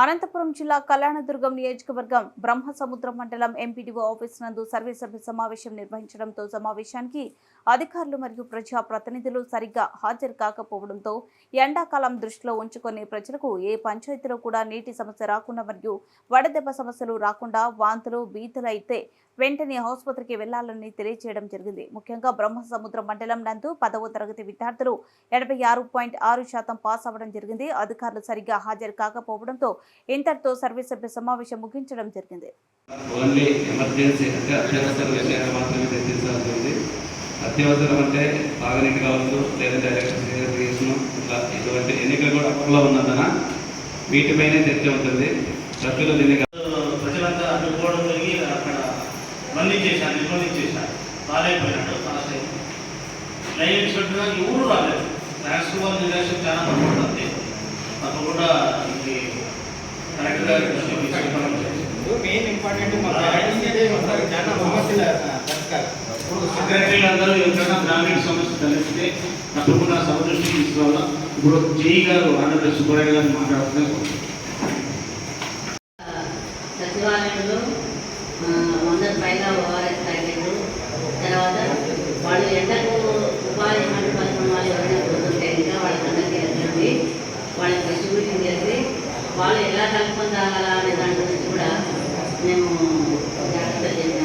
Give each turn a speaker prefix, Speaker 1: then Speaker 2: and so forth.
Speaker 1: అనంతపురం జిల్లా కళ్యాణదుర్గం నియోజకవర్గం బ్రహ్మసముద్రం మండలం ఎంపీడీఓ ఆఫీస్ నందు సర్వసభ్య సమావేశం నిర్వహించడంతో సమావేశానికి అధికారులు మరియు ప్రజా ప్రతినిధులు సరిగ్గా హాజరు కాకపోవడంతో ఎండాకాలం దృష్టిలో ఉంచుకునే ప్రజలకు ఏ పంచాయతీలో కూడా నీటి సమస్య రాకుండా మరియు వడదెబ్బ సమస్యలు రాకుండా వాంతులు బీతులైతే వెంటనే ఆసుపత్రికి వెళ్ళాలని తెలియజేయడం జరిగింది. ముఖ్యంగా బ్రహ్మసముద్రం మండలం నందు పదవ తరగతి విద్యార్థులు ఎనభై ఆరు పాయింట్ ఆరు శాతం పాస్ అవ్వడం జరిగింది. అధికారులు సరిగ్గా హాజరు కాకపోవడంతో ఇంతటితో సర్వసభ్య సమావేశం ముగించడం జరిగింది.
Speaker 2: ఓన్లీ ఎమర్జెన్సీ అంటే అత్యవసర విషయాలు మాత్రమే అత్యవసరం అంటే తాగునీటి కావచ్చు లేదంటే ఎలక్ట్రిసిటీ ఇట్లా ఇటువంటి ఎన్నికలు కూడా అప్పట్లో ఉన్నందున వీటిపైనే చర్చ ఉంటుంది సభ్యులు దీన్ని
Speaker 3: ప్రజలంతా అడ్డుకోవడం జరిగి అక్కడ మళ్ళీ చేశాను నిర్బంధించేశాను రాలేకపోయినాడు ఎవరు రాలేదు. వన్ రిలేషన్ చాలా తక్కువ ఉంది తప్పకుండా ఇది మెయిన్ ఇంపార్టెంట్ మా సమస్యలు సెక్రటరీలు అందరూ ఎవరైనా గ్రామీణ సమస్య తలెత్తితే తప్పకుండా సమదృష్టి తీసుకోవాలా? ఇప్పుడు జేఈ గారు ఆంధ్రప్రదేశ్ సుబ్బారాయ గారు మాట్లాడుతున్నారు.
Speaker 4: సచివాలయంలో వంద పైగా ఓఆర్ఎస్ ప్యాకెట్లు తర్వాత వాళ్ళు ఎంటర్ వాళ్ళు ఎలా కలుపుకొని తాగాలా అనే